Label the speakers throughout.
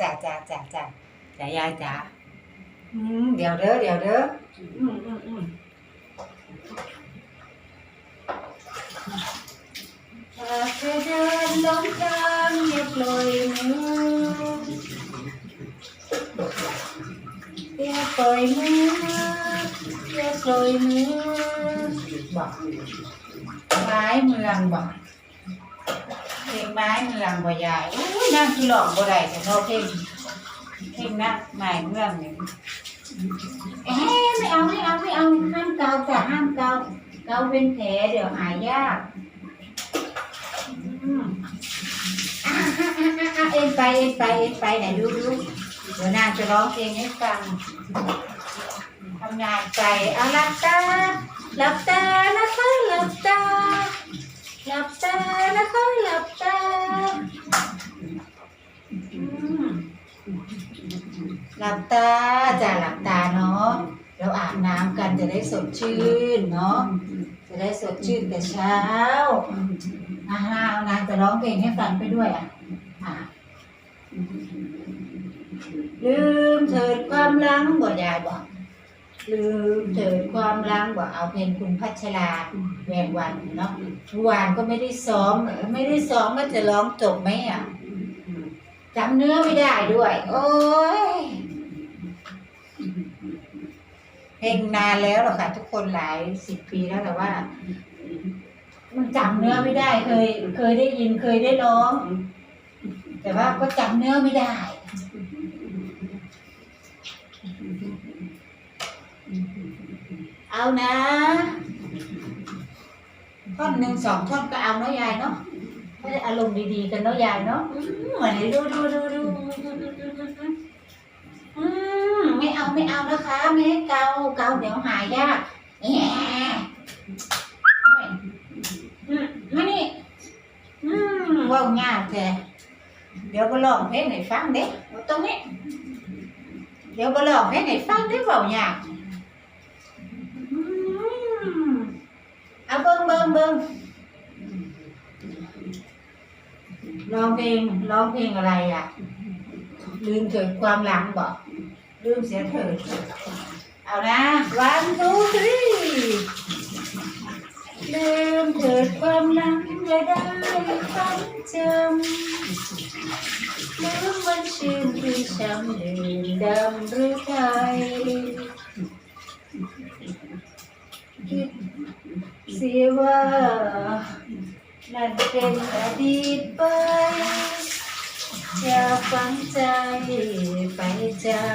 Speaker 1: จ้าจ้าจ้าจ้าจ้ายายจ้าอืมเดี๋ยวเด้อเดี๋ยวเด้ออืมอืมอืมถ้าเธอเดินลงทางอย่าปล่อยมืออย่าปล่อยมืออย่าปล่อยมือบอกไม้เมืองบอก เพลงไม้เมืองบ่ยายอุ้ยนั่งคือหลอกบ่ได้แต่เราเพลงเพลงนักไม้เมืองนี่เอ๊ะไม่เอาไม่เอาไม่เอาห้ามเกาจ้ะห้ามเกาเกาเป็นแผลเดี๋ยวหายยากอืมอะอะอะอะอะเอ็นไปเอ็นไปเอ็นไปไหนดูดูเดี๋ยวนางจะร้องเพลงให้ฟังทำงานไปเอาลับตาลับตานะคะหลับตา หลับตานะคะหลับตาอืมหลับตาจะหลับตาเนาะเราอาบน้ำกันจะได้สดชื่นเนาะจะได้สดชื่นแต่เช้าอ่านางจะร้องเพลงให้ฟังไปด้วยอะอะลืมเถิดความหลังบ่ยายบอก ลืมเถิดความหลังบ่เอาเพลงคุณพัชราแวงวันเนาะเมื่อวานก็ไม่ได้ซ้อม ไม่ได้ซ้อมก็จะร้องจบไหมอะจำเนื้อไม่ได้ด้วย โอ้ยเพลงนานแล้วหรอค่ะ ทุกคนหลายสิบปีแล้วแต่ว่า มันจำเนื้อไม่ได้เคย เคยได้ยินเคยได้ร้อง แต่ว่าก็จำเนื้อไม่ได้ เอานะ ท่อนหนึ่งสองท่อนก็เอาเนาะยายเนาะไม่ได้อารมณ์ดีๆกันเนาะยายเนาะอืมเหมือนดูดูดูดูอืมไม่เอาไม่เอานะคะไม่ให้เกาเกาเดี๋ยวหายยากแหมไม่อืมมานี่อืมว่าวง่ายแท้เดี๋ยวก็ลองเพลงให้ฟังเด้ตรงนี้เดี๋ยวก็ลองเพลงให้ฟังได้ว่ายา งเบิ้งเบิ้งร้องเพลงร้องเพลงอะไรอะ ลืมเถิดความหลังบอกลืมเสียเถิดเอานะ one two three ลืมเถิดความหลังอย่าได้ฝันจำลืมวันชื่นที่ช้ำดื่มดำหรือไทยคิด เสียว่า นั่นเป็นอดีตไป อย่าฝังใจไปจำ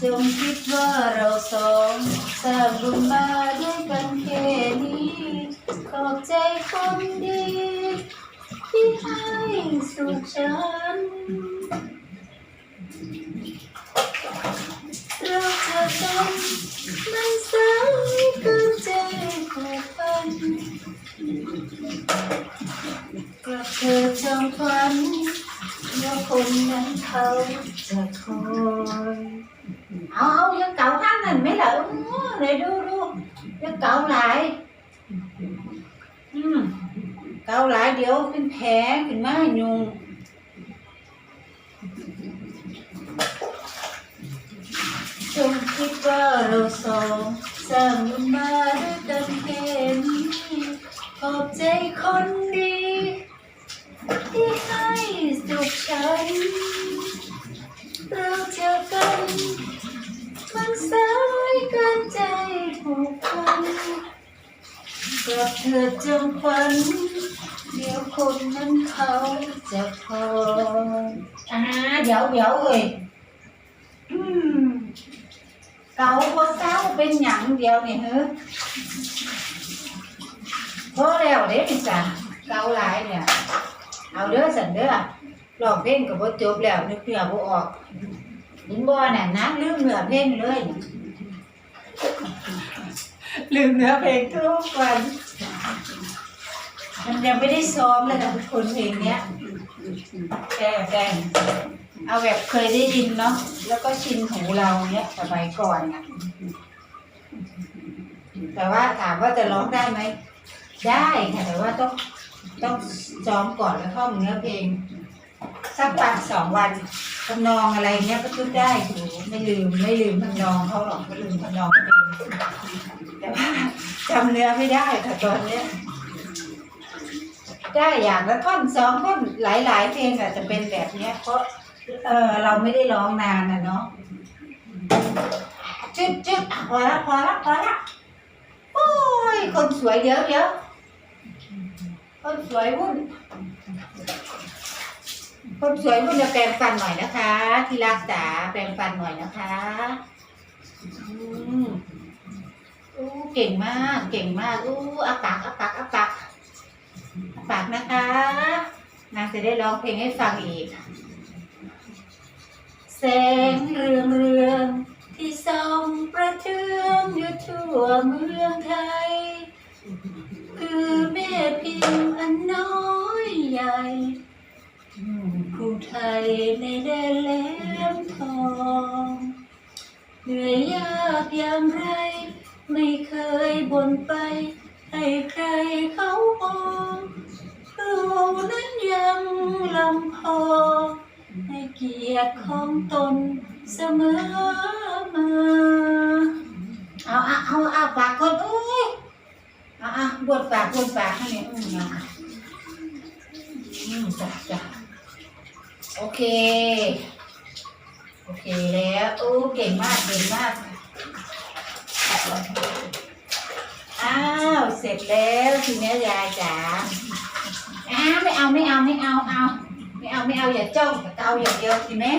Speaker 1: จงคิดว่าเราสองสร้างบุญมาด้วยกันแค่นี้ ขอบใจคนดี ที่ให้สุขฉันเราจะต้อง ไม่สายเกินใจผูกพันกับเธอจงฝันว่าคนนั้นเขาจะคอยเอาเอายังเก่าข้างนั้นไหมล่ะเออไหนดูดูยังเก่าหลายอืมเก่าหลายเดี๋ยวเป็นแผลขึ้นมายุง งคิดว่าเราสองสร้างมันมาด้วยกันแค่นี้ขอบใจคนดี ที่ให้สุขฉัน เราเจอกันมันสายเกินใจผูกพันกับเธอจงฝัน เดี๋ยวคนนั้นเขาจะคออ่าเดี๋ยวเดี๋ยวเอ้ย เกาบ่เศร้าเป็นหยังเดียวนี่เฮ้อพอแล้วเด้นี่จ้ะเกาหลายเนี่ยเอาเด้อสันเด้อร้องเพลงก็บ่จบแล้วนึกเนื้อบ่ออกเห็นบ่น่ะนะลืมเนื้อเพลงเลยลืมเนื้อเพลงทุกวันมันยังไม่ได้ซ้อมเลยนะคนเพลงเนี้ยแก้แก เอาแบบเคยได้ยินเนาะแล้วก็ชินหูเราเนี้ยสมัยก่อนนะแต่ว่าถามว่าจะร้องได้ไหมได้ค่ะแต่ว่าต้องต้องซ้อมก่อนแล้วท่องเนื้อเพลงสักวันสองวันทำนองอะไรเงี้ยก็พูดได้โหไม่ลืมไม่ลืมทำนองเขาหรอกไม่ลืมทำนองเพลงแต่ว่าจำเนื้อไม่ได้ค่ะตอนเนี้ยได้อย่างละท่อนสองท่อนหลาย ๆ เพลงอาจจะเป็นแบบเนี้ยเพราะ เออเราไม่ได้ร้องนานนะเนาะจึ๊ดจึ๊ดอะพอละพอละพอละโอ้ยคนสวยเดี๋ยวเดี๋ยวคนสวยวุ่น คนสวยวุ่นจะแปรงฟันหน่อยนะคะ ที่รักษาแปรงฟันหน่อยนะคะอืมอู้เก่งมาก เก่งมากอู้อาปากอาปากอาปากฝากนะคะนางจะได้ร้องเพลงให้ฟังอีก แสงเรืองเรืองที่ส่องประเทืองอยู่ทั่วเมืองไทย คือแม่พิมพ์อันน้อยใหญ่ผู้ไทยในแดนแหลมทองเหนื่อยยากอย่างไร ไม่เคยบ่นไป ให้ใครเขามองเรานั้นยังลำพอให้ เกียรติของตนเสมอมา เอาเอาเอาเอาปากคนอุ้ยเอาเอาบวดปากบวดปากให้เนี่ยอืมเอาอืมจ้ะจ้ะโอเค โอเคแล้วโอ้เก่งมากเก่งมากอ้าวเสร็จแล้วทีนี้ยายจ๋าอ้าไม่เอาไม่เอาไม่เอาเอา ไม่เอาอย่าจ้องแต่เอาอย่างเดียวสิแม่